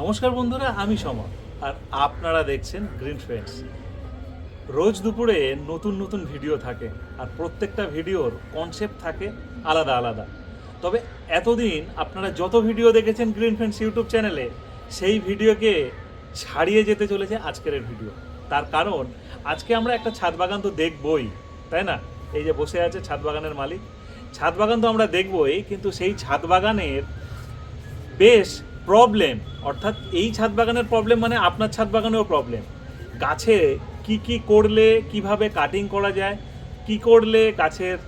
নমস্কার বন্ধুরা, আমি সমর আর আপনারা দেখছেন গ্রিন ফ্রেন্ডস রোজ দুপুরে নতুন নতুন ভিডিও থাকে আর প্রত্যেকটা ভিডিওর কনসেপ্ট থাকে আলাদা আলাদা। তবে এতদিন আপনারা যত ভিডিও দেখেছেন গ্রিন ফ্রেন্ডস ইউটিউব চ্যানেলে সেই ভিডিওকে ছাড়িয়ে যেতে চলেছে আজকের ভিডিও। তার কারণ, আজকে আমরা একটা ছাদ বাগান তো দেখবই, তাই না? এই যে বসে আছে ছাদ বাগানের মালিক। ছাদ বাগান তো আমরা দেখবই, কিন্তু সেই ছাদ বাগানের বেশ প্রবলেম অর্থাৎ এই ছাদ বাগানের প্রবলেম মানে আপনার ছাদ বাগানেও প্রবলেম গাছে কি কি করলে, কীভাবে কাটিং করা যায়, কি করলে গাছের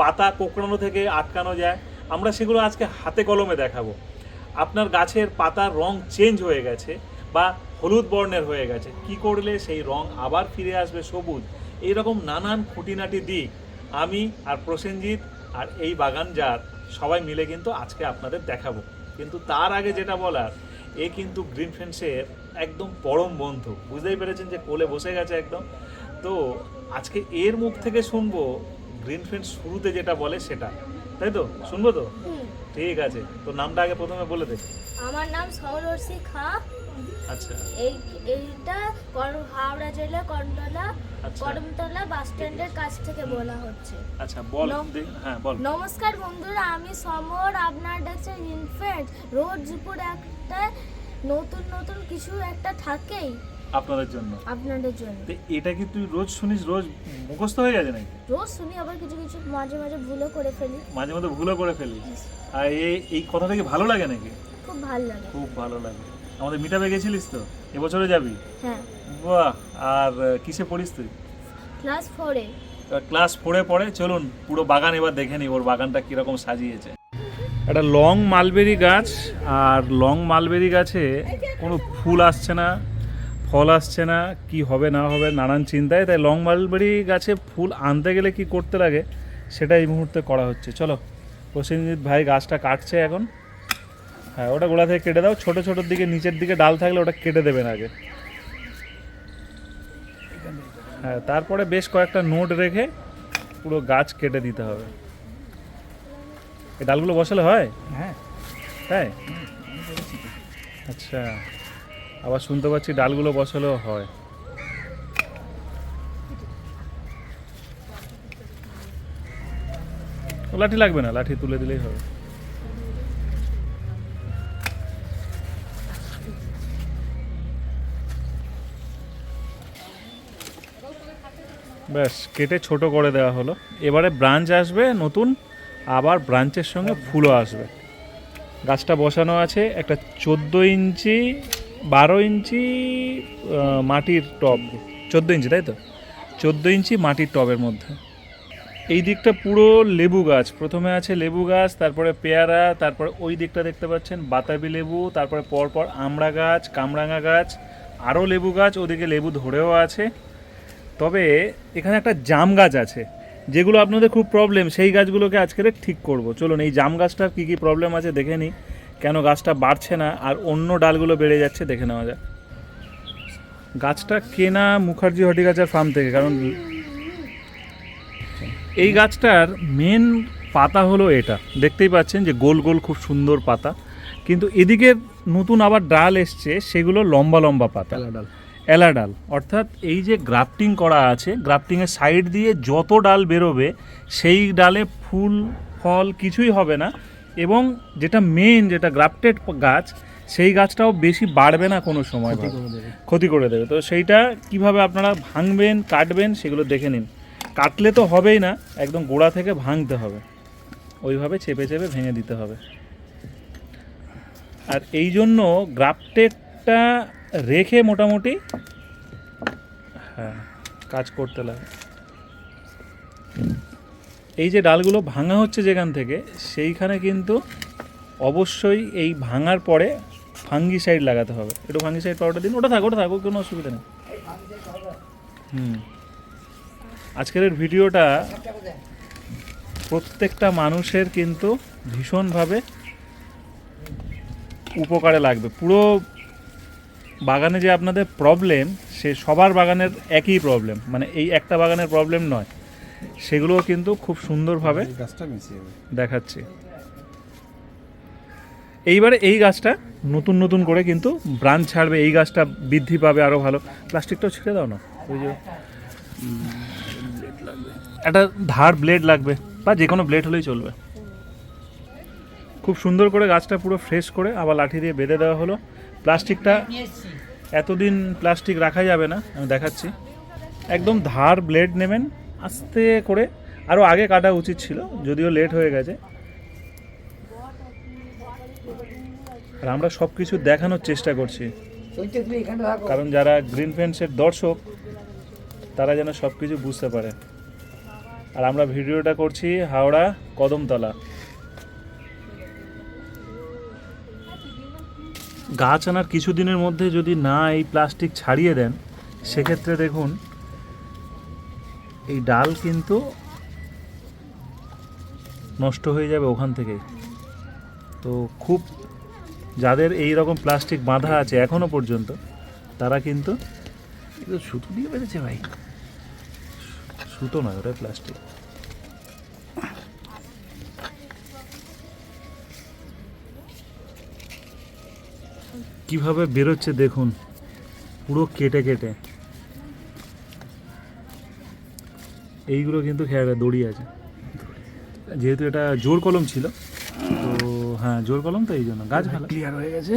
পাতা কোঁকড়ানো থেকে আটকানো যায়, আমরা সেগুলো আজকে হাতে কলমে দেখাবো। আপনার গাছের পাতার রং চেঞ্জ হয়ে গেছে বা হলুদ বর্ণের হয়ে গেছে, কি করলে সেই রং আবার ফিরে আসবে সবুজ? এইরকম নানান খুঁটিনাটি দিক আমি আর প্রসেনজিৎ আর এই বাগান যার সবাই মিলে কিন্তু আজকে আপনাদের দেখাবো। কিন্তু তার আগে যেটা বলার এ কিন্তু গ্রিন ফ্রেন্ডসের একদম পরম বন্ধু। বুঝতেই পেরেছেন যে কোলে বসে গেছে একদম। তো আজকে এর মুখ থেকে শুনব গ্রিন ফ্রেন্ডস শুরুতে যেটা বলে সেটা। তাই তো? শুনব তো? ঠিক আছে। তো নামটা আগে প্রথমে বলে দে। আমার নাম সমরসী খা। আচ্ছা। এই এইটা কর- হাওড়া জেলা কন্ডলা আচ্ছা। করমতলা বাস স্ট্যান্ডের কাছ থেকে বলা হচ্ছে। আচ্ছা বল হ্যাঁ বল। নমস্কার বন্ধুরা আমি সমর আপনার ডাকছে ইনফ্রেন্ড রোজ দুপুর একটা নতুন নতুন কিছু একটা থাকেই। আপনাদের জন্য। আপনাদের জন্য। তো এটা কি তুই রোজ শুনিস? রোজ মুখস্থ হয়ে গেছে নাকি? রোজ শুনি আবার কিছু কিছু মাঝে মাঝে ভুলও করে ফেলি। মাঝে মধ্যে ভুলও করে ফেলিস আর এই এই কথাটা কি ভালো লাগে নাকি? খুব ভালো লাগে। খুব ভালো লাগে। আমাদের মিটাপে গেছিলিস তো? এবছরে যাবি? হ্যাঁ। বাহ আর কিসে পড়িস তুই? ক্লাস ফোরে ক্লাস ফোরে পড়ে চলুন পুরো বাগান এবার দেখে নিই ওর বাগানটা কীরকম সাজিয়েছে। একটা লং মালবেরি গাছ আর লং মালবেরি গাছে কোনো ফুল আসছে না ফল আসছে না কি হবে না হবে নানান চিন্তায় তাই লং মালবেরি গাছে ফুল আনতে গেলে কি করতে লাগে সেটা এই মুহূর্তে করা হচ্ছে। চলো প্রসেনজিৎ ভাই গাছটা কাটছে এখন। হ্যাঁ ওটা গোড়া থেকে কেটে দাও ছোট ছোটোর দিকে নিচের দিকে ডাল থাকলে ওটা কেটে দেবেন আগে। হ্যাঁ তারপরে বেশ কয়েকটা নোট রেখে পুরো গাছ কেটে দিতে হবে। এই ডালগুলো বসালে হয়? হ্যাঁ। তাই? আচ্ছা আবার শুনতে পাচ্ছি ডালগুলো বসালেও হয়। লাঠি লাগবে না লাঠি তুলে দিলেই হবে। ব্যাস, কেটে ছোট করে দেওয়া হলো। এবারে ব্রাঞ্চ আসবে, নতুন, আবার ব্রাঞ্চের সঙ্গে ফুলও আসবে। গাছটা বসানো আছে, একটা চোদ্দ ইঞ্চি, বারো ইঞ্চি মাটির টব। চোদ্দ ইঞ্চি, তাই তো? চোদ্দ ইঞ্চি মাটির টবের মধ্যে। এই দিকটা পুরো লেবু গাছ। প্রথমে আছে লেবু গাছ, তারপরে পেয়ারা, তারপরে ওই দিকটা দেখতে পাচ্ছেন, বাতাবি লেবু, তারপরে পরপর আমড়া গাছ, কামরাঙা গাছ, আরও লেবু গাছ, ওদিকে লেবু ধরেও আছে। তবে এখানে একটা জাম গাছ আছে, যেগুলো আপনাদের খুব প্রবলেম সেই গাছগুলোকে আজকের ঠিক করব। চলুন, এই জাম গাছটার কী কী প্রবলেম আছে দেখে নিই, কেন গাছটা বাড়ছে না, আর অন্য ডালগুলো বেড়ে যাচ্ছে, দেখে নেওয়া যাক। গাছটা কেনা মুখার্জি হর্টিকালচার ফার্ম থেকে, কারণ এই গাছটার মেন পাতা হলো এটা। দেখতেই পাচ্ছেন যে গোল গোল খুব সুন্দর পাতা, কিন্তু এদিকে নতুন আবার ডাল এসছে, সেগুলো লম্বা লম্বা পাতা। ডাল। এলা ডাল অর্থাৎ এই যে গ্রাফটিং করা আছে গ্রাফটিংয়ের সাইড দিয়ে যত ডাল বেরোবে সেই ডালে ফুল ফল কিছুই হবে না। এবং যেটা মেন যেটা গ্রাফটেড গাছ সেই গাছটাও বেশি বাড়বে না কোনো সময় ক্ষতি করে দেবে। ক্ষতি করে দেবে। তো সেইটা কীভাবে আপনারা ভাঙবেন কাটবেন সেগুলো দেখে নিন। কাটলে তো হবেই না একদম গোড়া থেকে ভাঙতে হবে। ওইভাবে চেপে চেপে ভেঙে দিতে হবে। আর এই জন্য গ্রাফটেডটা রেখে মোটামুটি হ্যাঁ কাজ করতে লাগে। এই যে ডালগুলো ভাঙা হচ্ছে যেখান থেকে, সেইখানে কিন্তু অবশ্যই এই ভাঙার পরে ফাঙ্গিসাইড লাগাতে হবে। একটু ফাঙ্গিসাইড পাউডার দিন, ওটা থাকো, ওটা থাকুক, কোনো অসুবিধা নেই। হুম। আজকের ভিডিওটা প্রত্যেকটা মানুষের কিন্তু ভীষণভাবে উপকারে লাগবে। পুরো বাগানে যে আপনাদের প্রবলেম সে সবার বাগানের একই প্রবলেম মানে এই একটা বাগানের প্রবলেম নয়। সেগুলোও কিন্তু খুব সুন্দরভাবে দেখাচ্ছি। এইবারে এই গাছটা নতুন নতুন করে কিন্তু ব্রাঞ্চ ছাড়বে এই গাছটা বৃদ্ধি পাবে আরও ভালো। প্লাস্টিকটাও ছেড়ে দাও না? ওই যে। একটা ধার ব্লেড লাগবে বা যে কোনো ব্লেড হলেই চলবে। খুব সুন্দর করে গাছটা পুরো ফ্রেশ করে আবার লাঠি দিয়ে বেঁধে দেওয়া হলো। প্লাস্টিকটা এতদিন প্লাস্টিক রাখা যাবে না, আমি দেখাচ্ছি। একদম ধার ব্লেড নেবেন, আস্তে করে। আরও আগে কাটা উচিত ছিল, যদিও লেট হয়ে গেছে। আর আমরা সব কিছু দেখানোর চেষ্টা করছি। কারণ যারা গ্রিন ফেন্সের দর্শক, তারা যেন সব কিছু বুঝতে পারে। আর আমরা ভিডিওটা করছি হাওড়া কদমতলা। গাছ আনার কিছুদিনের মধ্যে যদি না এই প্লাস্টিক ছাড়িয়ে দেন সেক্ষেত্রে দেখুন এই ডাল কিন্তু নষ্ট হয়ে যাবে ওখান থেকেই। তো খুব যাদের এই রকম প্লাস্টিক বাঁধা আছে এখনও পর্যন্ত তারা কিন্তু সুতো দিয়ে বেঁধেছে ভাই। সুতো নয় ওটা প্লাস্টিক। কীভাবে বেরোচ্ছে দেখুন পুরো কেটে কেটে। এইগুলো কিন্তু খেয়ালে দড়ি আছে। যেহেতু এটা জোর কলম ছিল তো হ্যাঁ জোর কলম তো এই জন্য। গাছ ভালো। ক্লিয়ার হয়ে গেছে।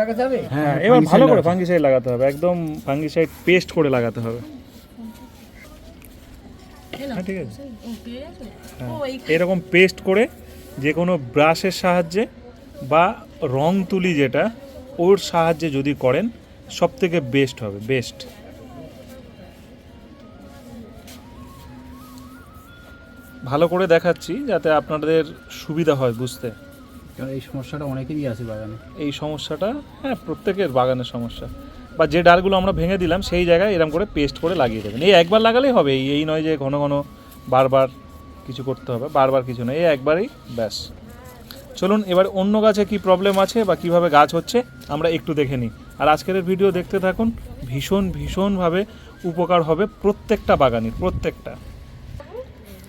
লাগাতে হবে? হ্যাঁ এবার ভালো করে ফাঙ্গিসাইড লাগাতে হবে একদম ফাঙ্গিসাইড পেস্ট করে লাগাতে হবে। হ্যাঁ ঠিক আছে। হ্যাঁ এরকম পেস্ট করে যে কোনো ব্রাশের সাহায্যে বা রং তুলি যেটা ওর সাহায্যে যদি করেন সব থেকে বেস্ট হবে বেস্ট ভালো করে দেখাচ্ছি যাতে আপনাদের সুবিধা হয় বুঝতে। কারণ এই সমস্যাটা অনেকেরই আছে বাগানে। এই সমস্যাটা হ্যাঁ প্রত্যেকের বাগানের সমস্যা। বা যে ডালগুলো আমরা ভেঙে দিলাম সেই জায়গায় এরকম করে পেস্ট করে লাগিয়ে দেবেন। এই একবার লাগালেই হবে এই- এই নয় যে ঘন ঘন বারবার কিছু করতে হবে বারবার কিছু নয় এই একবারই ব্যাস। চলুন এবার অন্য গাছে কি প্রবলেম আছে বা কীভাবে গাছ হচ্ছে, আমরা একটু দেখে নিই। আর আজকের ভিডিও দেখতে থাকুন, ভীষণ, ভীষণভাবে উপকার হবে প্রত্যেকটা বাগানের, প্রত্যেকটা।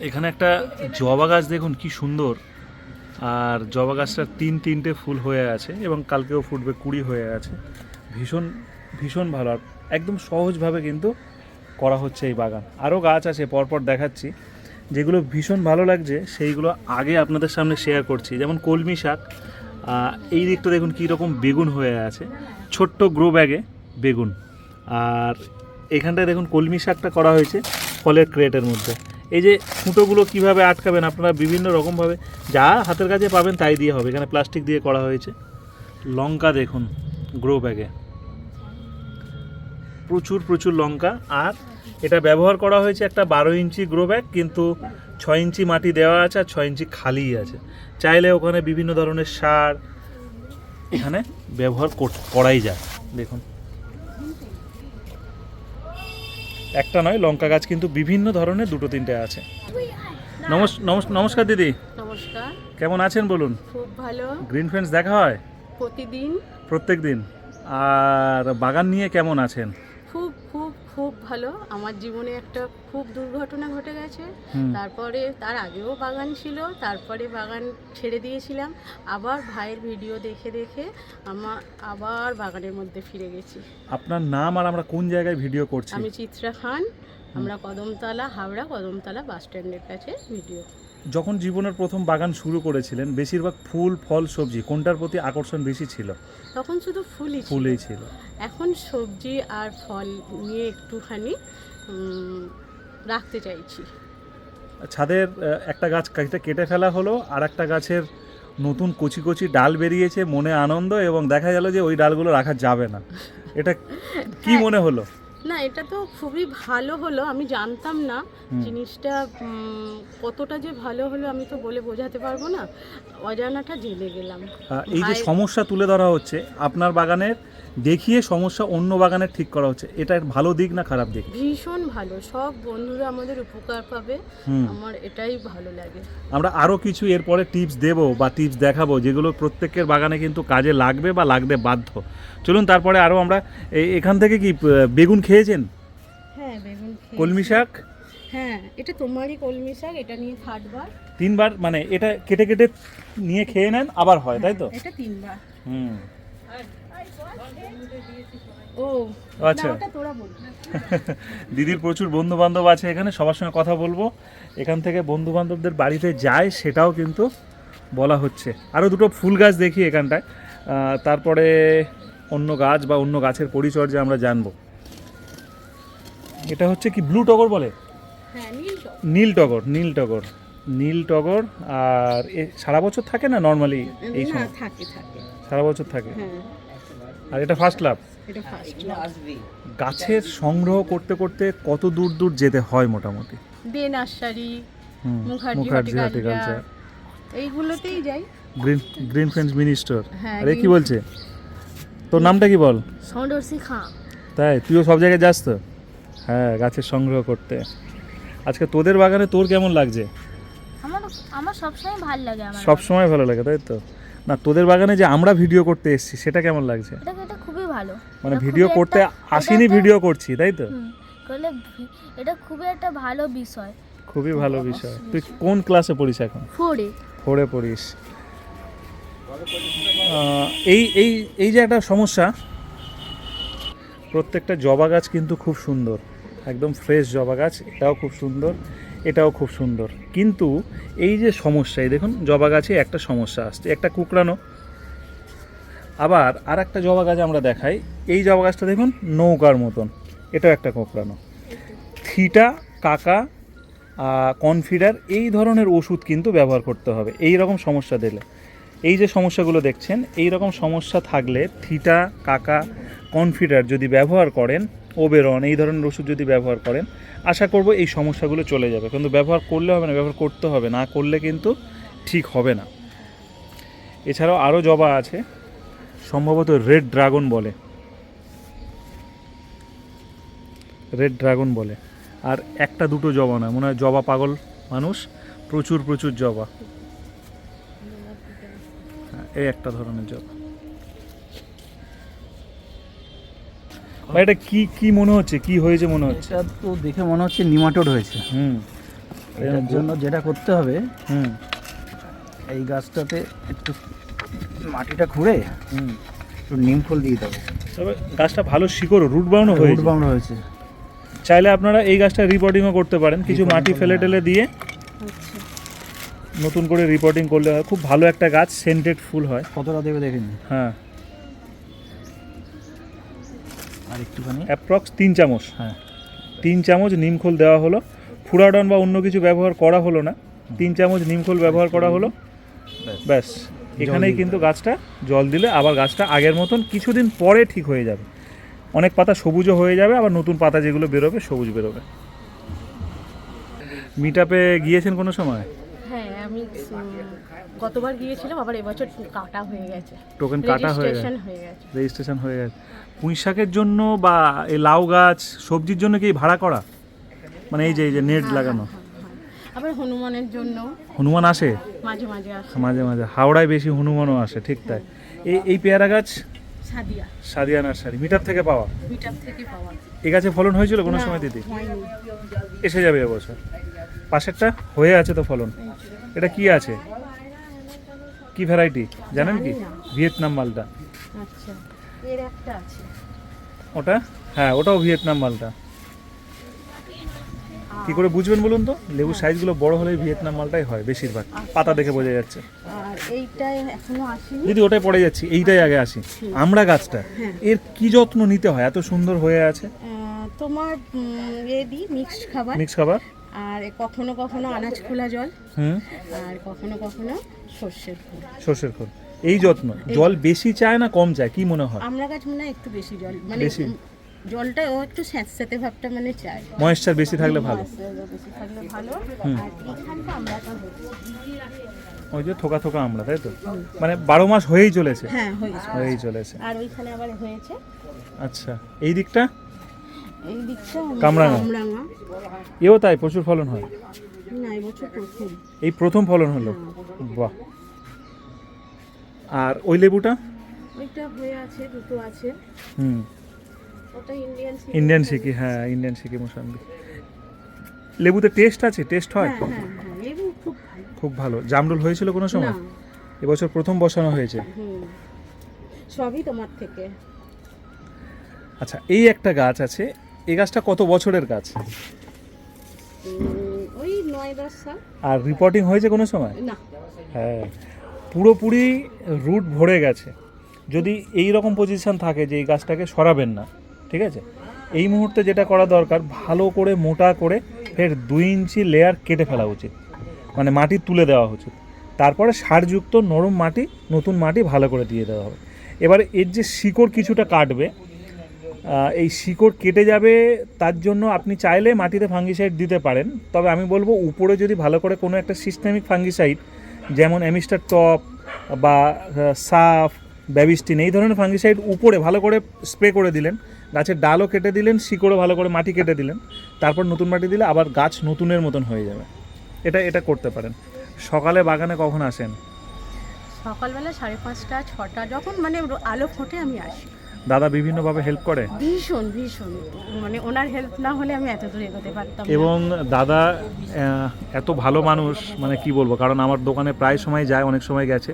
এখানে একটা জবা গাছ দেখুন, কি সুন্দর। আর জবা গাছটার তিন তিনটে ফুল হয়ে আছে এবং কালকেও ফুটবে কুড়ি হয়ে আছে। ভীষণ ভীষণ ভালো। আর একদম সহজভাবে কিন্তু করা হচ্ছে এই বাগান। আরও গাছ আছে, পরপর দেখাচ্ছি। যেগুলো ভীষণ ভালো লাগছে, সেইগুলো আগে আপনাদের সামনে শেয়ার করছি। যেমন কলমি শাক এই দিকটা দেখুন কী রকম বেগুন হয়ে আছে। ছোট্ট গ্রো ব্যাগে বেগুন। আর এখানটায় দেখুন কলমি শাকটা করা হয়েছে ফলের ক্রেটের মধ্যে। এই যে ফুটোগুলো কীভাবে আটকাবেন আপনারা বিভিন্ন রকমভাবে, যা হাতের কাছে পাবেন তাই দিয়ে হবে। এখানে প্লাস্টিক দিয়ে করা হয়েছে। লঙ্কা দেখুন গ্রো ব্যাগে প্রচুর প্রচুর লঙ্কা। আর এটা ব্যবহার করা হয়েছে একটা বারো ইঞ্চি গ্রো ব্যাগ কিন্তু ছয় ইঞ্চি মাটি দেওয়া আছে আর ছয় ইঞ্চি খালিই আছে। চাইলে ওখানে বিভিন্ন ধরনের সার এখানে ব্যবহার করাই যায়। দেখুন। একটা নয় লঙ্কা গাছ কিন্তু বিভিন্ন ধরনের দুটো তিনটে আছে। নমস নমস- নমস্কার দিদি। নমস্কার। কেমন আছেন বলুন? খুব ভালো। গ্রিন ফ্রেন্ডস দেখা হয়? প্রতিদিন। প্রত্যেক দিন। আর বাগান নিয়ে কেমন আছেন? খুব ভালো। আমার জীবনে একটা খুব দুর্ঘটনা ঘটে গেছে। তারপরে তার আগেও বাগান ছিল তারপরে বাগান ছেড়ে দিয়েছিলাম। আবার ভাইয়ের ভিডিও দেখে দেখে আমার আবার বাগানের মধ্যে ফিরে গেছি। আপনার নাম আর আমরা কোন জায়গায় ভিডিও করছি? আমি চিত্রা খান। আমরা কদমতলা হাওড়া কদমতলা বাস স্ট্যান্ডের কাছে ভিডিও যখন জীবনের প্রথম বাগান শুরু করেছিলেন বেশিরভাগ ফুল ফল সবজি কোনটার প্রতি আকর্ষণ বেশি ছিল? তখন শুধু ফুলই। ফুলেই ছিল। এখন সবজি আর ফল নিয়ে একটুখানি রাখতে চাইছি। ছাদের একটা গাছ কেটে কেটে ফেলা হলো আর একটা গাছের নতুন কচি কচি ডাল বেরিয়েছে মনে আনন্দ এবং দেখা গেল যে ওই ডালগুলো রাখা যাবে না। এটা কি মনে হলো? না এটা তো খুবই ভালো হলো আমি জানতাম না জিনিসটা কতটা যে ভালো হলো আমি তো বলে বোঝাতে পারব না। অজানাটা জেনে গেলাম। এই যে সমস্যা তুলে ধরা হচ্ছে আপনার বাগানের দেখিয়ে সমস্যা অন্য বাগানের ঠিক করা হচ্ছে। এটা ভালো দিক না খারাপ দিক? ভীষণ ভালো। সব বন্ধুরা আমাদের উপকার পাবে। আমার এটাই ভালো লাগে। আমরা আরও কিছু এরপরে টিপস দেবো বা টিপস দেখাবো যেগুলো প্রত্যেকের বাগানে কিন্তু কাজে লাগবে বা লাগতে বাধ্য। চলুন তারপরে আরও আমরা এই- এখান থেকে কি বেগুন খেয়েছেন? হ্যাঁ বেগুন কলমি শাক? হ্যাঁ এটা তোমারই কলমি শাক এটা নিয়ে থার্ডবার তিনবার মানে এটা কেটে কেটে নিয়ে খেয়ে নেন আবার হয় তাই তো? এটা তিনবার। হুম। ও। আচ্ছা। দিদির প্রচুর বন্ধু বান্ধব আছে এখানে সবার সঙ্গে কথা বলব। এখান থেকে বন্ধু বান্ধবদের বাড়িতে যায় সেটাও কিন্তু বলা হচ্ছে। আরও দুটো ফুল গাছ দেখি এখানটায়। তারপরে অন্য গাছ বা অন্য গাছের পরিচর্যা আমরা জানব। এটা হচ্ছে কি ব্লু টগর বলে? হ্যাঁ নীল টগর। নীল টগর নীল টগর। আর সারা বছর থাকে না নর্মালি এই সময়? সারা বছর থাকে? হ্যাঁ। আর এটা ফার্স্ট লাভ গাছের সংগ্রহ করতে করতে কত দূর দূর যেতে হয় মোটামুটি? De nursery Mukherjee Mukherjee horticulture horticulture এইগুলোতেই যাই। Green green friends mini store হ্যাঁ, আরে কি বলছে? তোর নামটা কি বল? সৌন্দর্শী খাঁ। তাই তুইও সব জায়গায় যাস তো? হ্যাঁ গাছের সংগ্রহ করতে। আজকে তোদের বাগানে তোর কেমন লাগছে? আমার আমার সবসময় ভালো লাগে আমার সব সময় ভালো লাগে তাই তো? না তোদের বাগানে যে আমরা ভিডিও করতে এসেছি সেটা কেমন লাগছে? এটা খুবই ভালো। মানে ভিডিও করতে আসিনি ভিডিও করছি তাই তো? করলে এটা খুবই একটা ভালো বিষয়। খুবই ভালো বিষয়। তুই কোন ক্লাসে পড়িস এখন? ফোরে। পড়ে পড়িস। এই এই এই যে একটা সমস্যা প্রত্যেকটা জবা গাছ কিন্তু খুব সুন্দর। একদম ফ্রেশ জবা গাছ এটাও খুব সুন্দর। এটাও খুব সুন্দর। কিন্তু এই যে সমস্যা, এই দেখুন, জবা গাছে একটা সমস্যা আসছে, একটা কুকড়ানো। আবার আর একটা জবা গাছ আমরা দেখাই, এই জবা গাছটা দেখুন, নৌকার মতন, এটাও একটা কোঁকড়ানো। থিটা, কাকা কনফিডার, এই ধরনের ওষুধ কিন্তু ব্যবহার করতে হবে, এই রকম সমস্যা দিলে। এই যে সমস্যাগুলো দেখছেন, এই রকম সমস্যা থাকলে থিটা, কাকা, কনফিডার যদি ব্যবহার করেন ওবেরন এই ধরনের ওষুধ যদি ব্যবহার করেন আশা করব এই সমস্যাগুলো চলে যাবে। কিন্তু ব্যবহার করলে হবে না ব্যবহার করতে হবে না করলে কিন্তু ঠিক হবে না। এছাড়াও আরও জবা আছে সম্ভবত রেড ড্রাগন বলে। রেড ড্রাগন বলে। আর একটা দুটো জবা না মনে হয় জবা পাগল মানুষ প্রচুর প্রচুর জবা। হ্যাঁ, এই একটা ধরনের জবা। ভাই এটা কি কি মনে হচ্ছে? কি হয়েছে মনে হচ্ছে? এটা তো দেখে মনে হচ্ছে নিমাটোড হয়েছে। হুম। এটার জন্য যেটা করতে হবে হুম। এই গাছটাতে একটু মাটিটা খুঁড়ে হুম। একটু নিম ফুল দিয়ে দেবো। তবে গাছটা ভালো শিকড় রুট বাউন্ড রুট হয়েছে। বাউন্ড হয়েছে। চাইলে আপনারা এই গাছটা রিপোর্টিংও করতে পারেন। কিছু মাটি ফেলে টেলে দিয়ে আচ্ছা। নতুন করে রিপোর্টিং করলে হয়। খুব ভালো একটা গাছ সেন্টেড ফুল হয়। কতটা দেবে দেখে নিন হ্যাঁ। আর একটুখানি? অ্যাপ্রক্স তিন চামচ। হ্যাঁ। তিন চামচ নিমখোল দেওয়া হলো। ফুরাডন বা অন্য কিছু ব্যবহার করা হলো না। তিন চামচ নিমখোল ব্যবহার করা হলো। ব্যাস। এখানেই কিন্তু গাছটা জল দিলে আবার গাছটা আগের মতন কিছুদিন পরে ঠিক হয়ে যাবে। অনেক পাতা সবুজও হয়ে যাবে আবার নতুন পাতা যেগুলো বেরোবে সবুজ বেরোবে। মিট আপে গিয়েছেন কোনো সময়? হ্যাঁ আমি গতবার গিয়েছিলাম আবার এবছর কাটা হয়ে গেছে। টোকেন কাটা হয়ে গেছে। রেজিস্ট্রেশন হয়ে গেছে। রেজিস্ট্রেশন হয়ে গেছে। পুঁই শাকের জন্য বা এই লাউ গাছ সবজির জন্য কি ভাড়া করা? মানে এই যে এই যে নেট লাগানো। হ্যাঁ, হ্যাঁ। আবার হনুমানের জন্য। হনুমান আসে? মাঝে মাঝে আসে। মাঝে মাঝে। হাওড়ায় বেশি হনুমানও আসে ঠিক তাই। এই এই পেয়ারা গাছ? সাদিয়া। সাদিয়া নার্সারি মিটার থেকে পাওয়া? মিটার থেকে পাওয়া। এই গাছে ফলন হয়েছিল কোনো সময় দিদি? এসে যাবে এবছর। পাশেরটা হয়ে আছে তো ফলন। এটা কি আছে? কি ভ্যারাইটি জানেন কি? ভিয়েতনাম মালটা আচ্ছা। এর একটা আছে। ওটা? হ্যাঁ ওটাও ভিয়েতনাম মালটা। কি করে বুঝবেন বলুন তো? লেবুর সাইজগুলো বড় হলে ভিয়েতনাম মালটাই হয় বেশিরভাগ। পাতা দেখে বোঝা যাচ্ছে। দিদি ওটাই পড়ে যাচ্ছি। এইটাই আগে আসি। আমরা গাছটা এর কি যত্ন নিতে হয়? এত সুন্দর হয়ে আছে। তোমার এ মিক্সড খাবার। মিক্স খাবার? আর কখনো কখনো আনাজ খোলা জল। হুম। আর কখনো কখনো সর্ষের ফুল সর্ষের খোল। এই যত্ন। জল বেশি চায় না কম চায়? কি মনে হয়? আমরা গাছ মনে হয় একটু বেশি জল। মানে বেশি? জলটা ও একটু স্যাঁতস্যাঁতে ভাবটা মানে চায়। ময়েশ্চার বেশি থাকলে ভালো। বেশি থাকলে ভালো। আর এখানটা আমরা ওই যে থোকা থোকা আমরা তাই তো? মানে বারো মাস হয়েই চলেছে। হ্যাঁ হয়েই চলেছে। আর ওইখানে আবার হয়েছে। আচ্ছা এই দিকটা? এই দিকটা কামরাঙা। এও তাই প্রচুর ফলন হয়? না এবছর প্রথম। এই প্রথম ফলন হলো? বাহ। আর ওই লেবুটা? ওইটা হয়ে আছে দুটো আছে। হুম। ওটা ইন্ডিয়ান ইন্ডিয়ান সিকি হ্যাঁ ইন্ডিয়ান সিকি মোসাম্বি লেবুতে টেস্ট আছে? টেস্ট হয়? হ্যাঁ হ্যাঁ হ্যাঁ খুব ভালো। খুব ভালো। জামরুল হয়েছিল কোনো সময়? না। এবছর প্রথম বসানো হয়েছে। হুম। সবই তোমার থেকে। আচ্ছা এই একটা গাছ আছে। এই গাছটা কত বছরের গাছ? ওই নয় দশ সাল। আর রিপোর্টিং হয়েছে কোনো সময়? না। হ্যাঁ। পুরোপুরি রুট ভরে গেছে। যদি এই রকম পজিশন থাকে যে এই গাছটাকে সরাবেন না, ঠিক আছে? এই মুহূর্তে যেটা করা দরকার, ভালো করে মোটা করে ফের দুই ইঞ্চি লেয়ার কেটে ফেলা উচিত। মানে মাটি তুলে দেওয়া উচিত। তারপরে সারযুক্ত নরম মাটি, নতুন মাটি ভালো করে দিয়ে দেওয়া হবে। এবার এর যে শিকড় কিছুটা কাটবে এই শিকড় কেটে যাবে তার জন্য আপনি চাইলে মাটিতে ফাঙ্গিসাইড দিতে পারেন। তবে আমি বলব, উপরে যদি ভালো করে কোনো একটা সিস্টেমিক ফাঙ্গিসাইড যেমন অ্যামিস্টার টপ বা সাফ, ব্যাবিস্টিন, এই ধরনের ফাঙ্গিসাইড উপরে ভালো করে স্প্রে করে দিলেন। গাছের ডালও কেটে দিলেন, শিকড়ও ভালো করে মাটি কেটে দিলেন। তারপর নতুন মাটি দিলে আবার গাছ নতুনের মতন হয়ে যাবে। এটা এটা করতে পারেন। সকালে বাগানে কখন আসেন? সকালবেলা সাড়ে পাঁচটা, ছটা, যখন মানে আলো ফোটে আমি আসি। দাদা বিভিন্নভাবে হেল্প করে? ভীষণ ভীষণ। মানে ওনার হেল্প না হলে আমি এত দূর এগোতে পারতাম না। এবং দাদা আহ, এত ভালো মানুষ মানে কি বলব কারণ আমার দোকানে প্রায় সময় যায় অনেক সময় গেছে।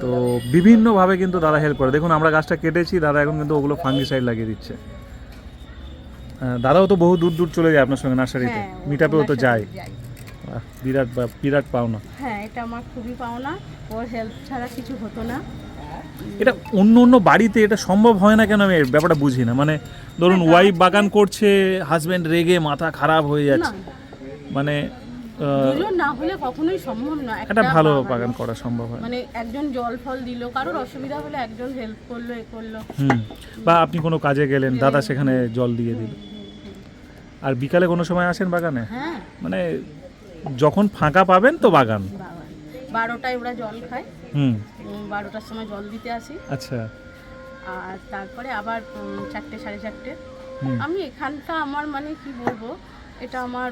তো বিভিন্নভাবে কিন্তু দাদা হেল্প করে। দেখুন আমরা গাছটা কেটেছি দাদা এখন কিন্তু ওগুলো ফাঙ্গিসাইড লাগিয়ে দিচ্ছে। আহ, দাদাও তো বহু দূর দূর চলে যায় আপনার সঙ্গে নার্সারিতে হ্যাঁ, মিটাপেও তো ওনার সাথে যায়। যাই। বাহ, বিরাট বা বিরাট পাওনা। হ্যাঁ এটা আমার খুবই পাওনা। ওর হেল্প ছাড়া কিছু হতো না। এটা অন্য অন্য বাড়িতে এটা সম্ভব হয় না কেন আমি ব্যাপারটা বুঝি না? মানে ধরুন ওয়াইফ বাগান করছে হাজব্যান্ড রেগে মাথা খারাপ হয়ে যাচ্ছে। মানে দুজন না হলে কখনোই সম্ভব না। একটা ভালো বাগান করা সম্ভব হয়। মানে একজন জল ফল দিল কারোর অসুবিধা হলে একজন হেল্প করল এ করল। হুম বা আপনি কোনো কাজে গেলেন দাদা সেখানে জল দিয়ে দিল। আর বিকালে কোনো সময় আসেন বাগানে? হ্যাঁ। মানে যখন ফাঁকা পাবেন তো বাগান। বারোটায় ওরা জল খায়। হুম। বারোটার সময় জল দিতে আসি। আচ্ছা। আর তারপরে আবার চারটে সাড়ে চারটে। আমি এখানটা আমার মানে কি বলব? এটা আমার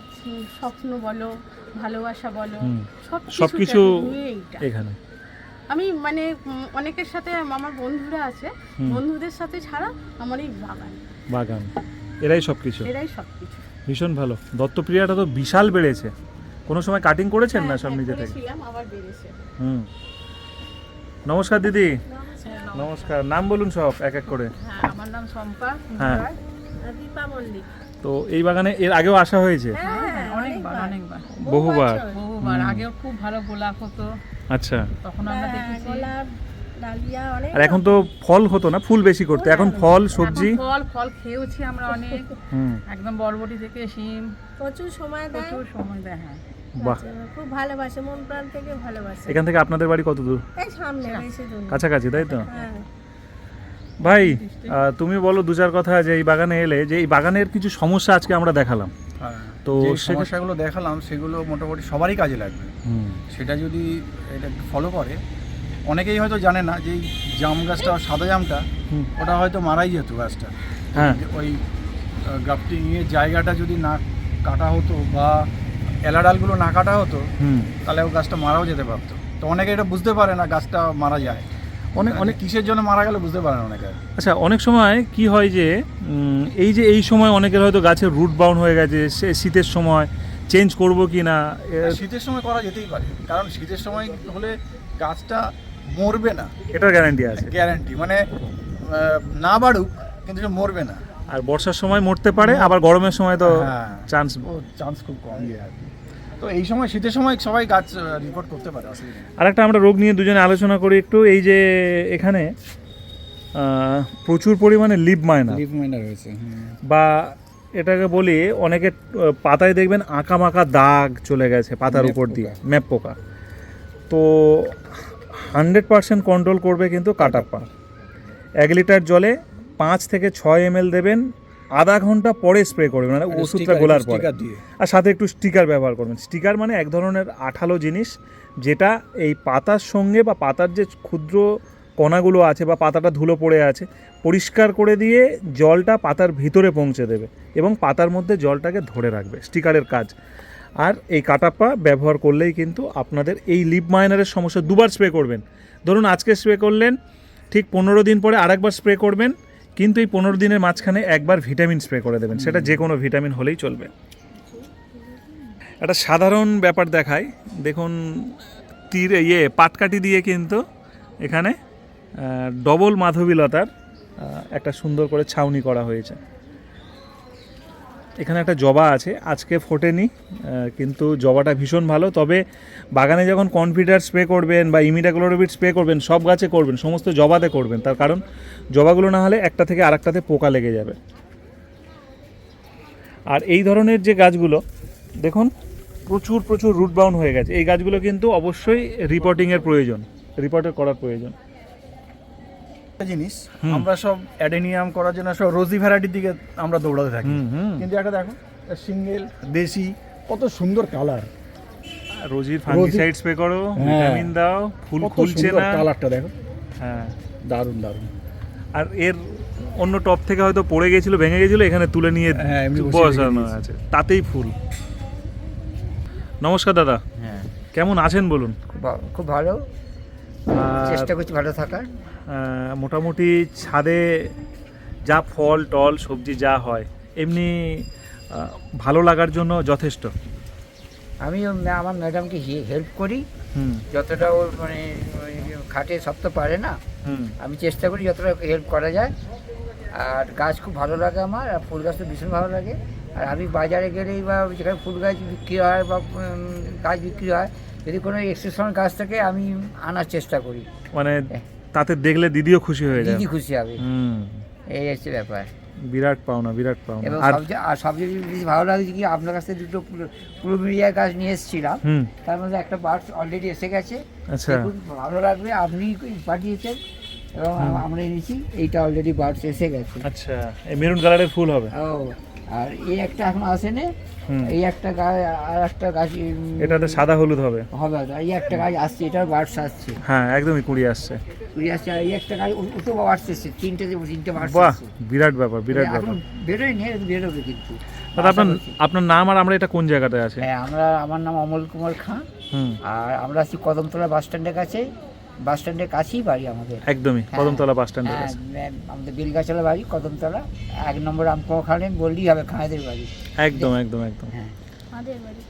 স্বপ্ন বলো ভালোবাসা বলো। সব সবকিছু এখানে। আমি মানে অনেকের সাথে আমার বন্ধুরা আছে। বন্ধুদের সাথে ছাড়া আমার এই বাগান। বাগান। এরাই সব কিছু এরাই সব কিছু ভীষণ ভালো। দত্তপ্রিয়াটা তো বিশাল বেড়েছে। কোনো সময় কাটিং করেছেন না সব নিজে থেকে? হুম। নমস্কার দিদি। নমস্কার। নাম বলুন সব এক এক করে। হ্যাঁ আমার নাম শম্পা হ্যাঁ। দীপা মল্লিক। তো এই বাগানে এর আগেও আসা হয়েছে? হ্যাঁ অনেকবার অনেকবার। বহুবার? বহুবার। আগেও খুব ভালো গোলাপ হতো। আচ্ছা। তখন আমরা দেখেছি। গোলাপ ডালিয়া অনেক আর এখন তো ফল হতো না ফুল বেশি করতে। এখন ফল সবজি। ফল ফল খেয়েওছি আমরা অনেক। একদম বরবটি থেকে শিম। প্রচুর সময় দেয়। প্রচুর সময় দেয় হ্যাঁ। বাহ। খুব ভালোবাসে মন প্রাণ থেকে ভালোবাসে। এখান থেকে আপনাদের বাড়ি কত দূর? এই সামনে বেশি দূর কাছাকাছি তাই তো? হ্যাঁ। ভাই তুমি বলো দু চার কথা যে এই বাগানে এলে যে এই বাগানের কিছু সমস্যা আজকে আমরা দেখালাম। তো তো সমস্যাগুলো দেখালাম সেগুলো মোটামুটি সবারই কাজে লাগবে। সেটা যদি এটা ফলো করে অনেকেই হয়তো জানে না যে এই জাম গাছটা সাদা জামটা ওটা হয়তো মারাই যেত গাছটা। হ্যাঁ। ওই গ্রাফটিংয়ের জায়গাটা যদি না কাটা হতো বা এলাডালগুলো না কাটা হতো তাহলে ও গাছটা মারাও যেতে পারতো। তো অনেকে এটা বুঝতে পারে না গাছটা মারা যায়। অনেক অনেক কিসের জন্য মারা গেল বুঝতে পারে না অনেকে। আচ্ছা অনেক সময় কি হয় যে এই যে এই সময় অনেকের হয়তো গাছের রুট বাউন্ড হয়ে গেছে সে শীতের সময় চেঞ্জ করব কি না শীতের সময় করা যেতেই পারে। কারণ শীতের সময় হলে গাছটা মরবে না। এটার গ্যারান্টি আছে। গ্যারান্টি মানে না বাড়ুক কিন্তু মরবে না। আর বর্ষার সময় মরতে পারে আবার গরমের সময় তো হ্যাঁ। চান্স চান্স খুব কম। তো এই সময় শীতের সময় সবাই গাছ রিপোর্ট করতে পারে আর একটা আমরা রোগ নিয়ে দুজনে আলোচনা করি একটু এই যে এখানে প্রচুর পরিমাণে লিপ মায়না। বা এটাকে বলি অনেকে পাতায় দেখবেন আঁকা মাকা দাগ চলে গেছে পাতার উপর দিয়ে ম্যাপ পোকা। তো হান্ড্রেড পার্সেন্ট কন্ট্রোল করবে কিন্তু কাটাপ্পা। এক লিটার জলে পাঁচ থেকে ছয় এম দেবেন আধা ঘণ্টা পরে স্প্রে করবেন মানে ওষুধটা গোলার পরে। আর সাথে একটু স্টিকার ব্যবহার করবেন। স্টিকার মানে এক ধরনের আঠালো জিনিস যেটা এই পাতার সঙ্গে বা পাতার যে ক্ষুদ্র কণাগুলো আছে বা পাতাটা ধুলো পড়ে আছে পরিষ্কার করে দিয়ে জলটা পাতার ভিতরে পৌঁছে দেবে এবং পাতার মধ্যে জলটাকে ধরে রাখবে স্টিকারের কাজ। আর এই কাটাপ্পা ব্যবহার করলেই কিন্তু আপনাদের এই লিপ মাইনারের সমস্যা দুবার স্প্রে করবেন। ধরুন আজকে স্প্রে করলেন ঠিক পনেরো দিন পরে আরেকবার স্প্রে করবেন কিন্তু এই পনেরো দিনের মাঝখানে একবার ভিটামিন স্প্রে করে দেবেন। সেটা যে কোনো ভিটামিন হলেই চলবে। একটা সাধারণ ব্যাপার দেখায় দেখুন তীর ইয়ে পাটকাঠি দিয়ে কিন্তু এখানে ডবল মাধবীলতার একটা সুন্দর করে ছাউনি করা হয়েছে। এখানে একটা জবা আছে, আজকে ফোটেনি কিন্তু জবাটা ভীষণ ভালো। তবে বাগানে যখন কনফিডার স্প্রে করবেন বা ইমিডাক্লোরোবিট স্প্রে করবেন, সব গাছে করবেন, সমস্ত জবাতে করবেন, তার কারণ জবাগুলো না হলে একটা থেকে আরেকটাতে পোকা লেগে যাবে। আর এই ধরনের যে গাছগুলো, দেখুন, প্রচুর প্রচুর রুট বাউন্ড হয়ে গেছে। এই গাছগুলো কিন্তু অবশ্যই রিপোর্টিংয়ের প্রয়োজন রিপোর্টের করার প্রয়োজন। একটা জিনিস আমরা সব অ্যাডেনিয়াম করার জন্য সব রোজি ভ্যারাইটির দিকে আমরা দৌড়াতে থাকি। কিন্তু একটা দেখো সিঙ্গেল দেশি কত সুন্দর কালার। রোজির ফাঙ্গিসাইড স্প্রে করো হ্যাঁ। ভিটামিন দাও ফুল খুলছে না কালারটা দেখো। হ্যাঁ। দারুণ দারুণ। আর এর অন্য টপ থেকে হয়তো পড়ে গেছিল ভেঙে গেছিল এখানে তুলে নিয়ে হ্যাঁ, বসানো আছে। তাতেই ফুল। নমস্কার দাদা। হ্যাঁ। কেমন আছেন বলুন? খুব ভালো। চেষ্টা করছি ভালো থাকার। মোটামুটি ছাদে যা ফল টল সবজি যা হয় এমনি ভালো লাগার জন্য যথেষ্ট? আমি আমার ম্যাডামকে হেল্প করি। হুম। যতটা ওর মানে খাটে সব তো পারে না। আমি চেষ্টা করি যতটা হেল্প করা যায়। আর গাছ খুব ভালো লাগে আমার আর ফুল গাছ তো ভীষণ ভালো লাগে। আর আমি বাজারে গেলেই বা যেখানে ফুল গাছ বিক্রি হয় বা গাছ বিক্রি হয় যদি কোনো এক্সেপশন গাছ থাকে আমি আনার চেষ্টা করি। মানে তাতে দেখলে দিদিও খুশি হয়ে যায় দিদি খুশি হবে। এই হচ্ছে ব্যাপার। বিরাট পাওনা বিরাট পাওনা। আর সবচেয়ে বেশি ভালো লাগছে কি আপনার কাছে দুটো প্লুমেরিয়া গাছ নিয়ে এসেছিলাম। তার মধ্যে একটা বার্ড অলরেডি এসে গেছে। আচ্ছা। ভালো লাগবে আপনি পাঠিয়েছেন। এবং আমরা এনেছি এইটা অলরেডি বার্ডস এসে গেছে। আচ্ছা এই মেরুন কালারের ফুল হবে। ও। আর এই একটা এখন আসেনি এই একটা গাছ আর একটা গাছ এটাতে সাদা হলুদ হবে। হবে এই একটা গাছ আসছে এটার বার্ডস আসছে। হ্যাঁ একদমই কুড়ি আসছে। কুড়ি আসছে আর এই একটা গাছ ও- ওটাও বার্ডস এসছে তিনটে তিনটে বার্ডস বাহ বিরাট ব্যাপার বিরাট ব্যাপার। বেরোয়নি এটা বেরোবে কিন্তু। আপনার আপনার নাম আর আমরা এটা কোন জায়গাটায় আছে? হ্যাঁ আমরা আমার নাম অমল কুমার খান হুম। আর আমরা আছি কদমতলা বাস স্ট্যান্ডের কাছে। বাস স্ট্যান্ডের কাছেই বাড়ি আমাদের। একদমই হ্যাঁ। কদমতলা বাস স্ট্যান্ডের হ্যাঁ, কাছে। আমাদের বিলগাছলা বাড়ি কদমতলা এক নম্বর আমকো খালেন বললেই হবে খাঁদের বাড়ি। একদম একদম একদম। হ্যাঁ। আমাদের বাড়ি।